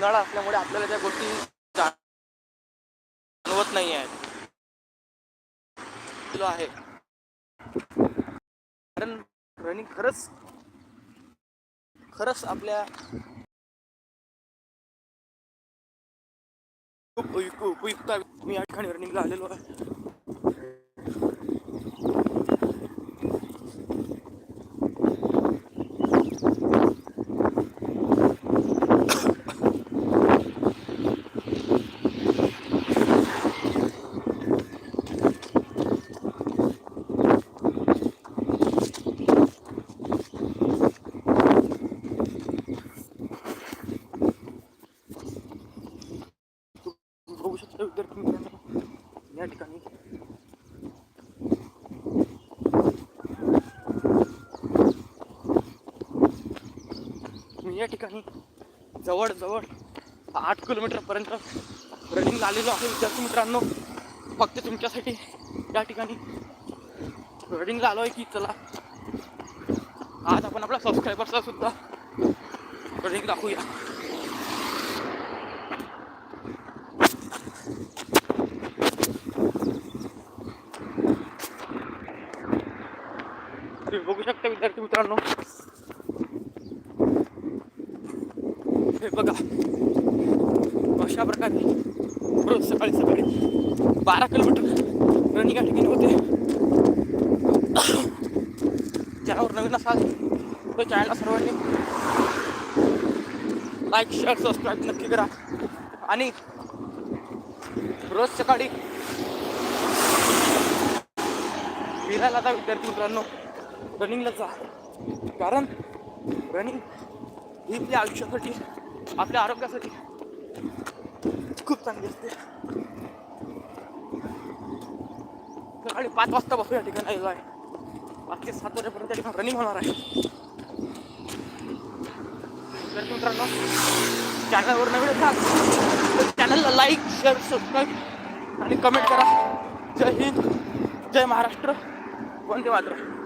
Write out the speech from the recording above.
उन्हाळा असल्यामुळे आपल्याला त्या गोष्टी जाणवत नाही आहेत. आहे. कारण रनिंग खरंच खरंच आपल्या खूप उपयुक्त मी या ठिकाणी रनिंगला आलेलो आहे. बघू शकता. विद्यार्थी मित्रांनो या ठिकाणी. मी या ठिकाणी. जवळजवळ आठ किलोमीटरपर्यंत रनिंग आलेलो आहे. विद्यार्थी मित्रांनो फक्त तुमच्यासाठी या ठिकाणी रनिंगला आलो आहे की चला. आज आपण आपल्या सबस्क्रायबर्सला सुद्धा रनिंग दाखवूया. तुम्ही बघू शकता विद्यार्थी मित्रांनो. हे बघा. अशा प्रकारे रोज सकाळी सकाळी बारा किलोमीटर रनिंग या ठिकाणी होते. ज्यावर नवीन असाल तो चॅनलला सर्वांनी लाईक शेअर सबस्क्राईब नक्की करा. आणि रोज सकाळी फिरायला जा विद्यार्थी मित्रांनो. रनिंगला जा. कारण रनिंग ही आपल्या आयुष्यासाठी आपल्या आरोग्यासाठी खूप चांगली असते. सकाळी पाच वाजता बसू या ठिकाणी आलेलो आहे. पाच ते सात वाजेपर्यंत या ठिकाणी रनिंग होणार आहे. तर मित्रांनो चॅनलवर नवीन असाल तर चॅनलला लाईक शेअर सबस्क्राईब आणि कमेंट करा. जय हिंद जय महाराष्ट्र. वंदे मातरम.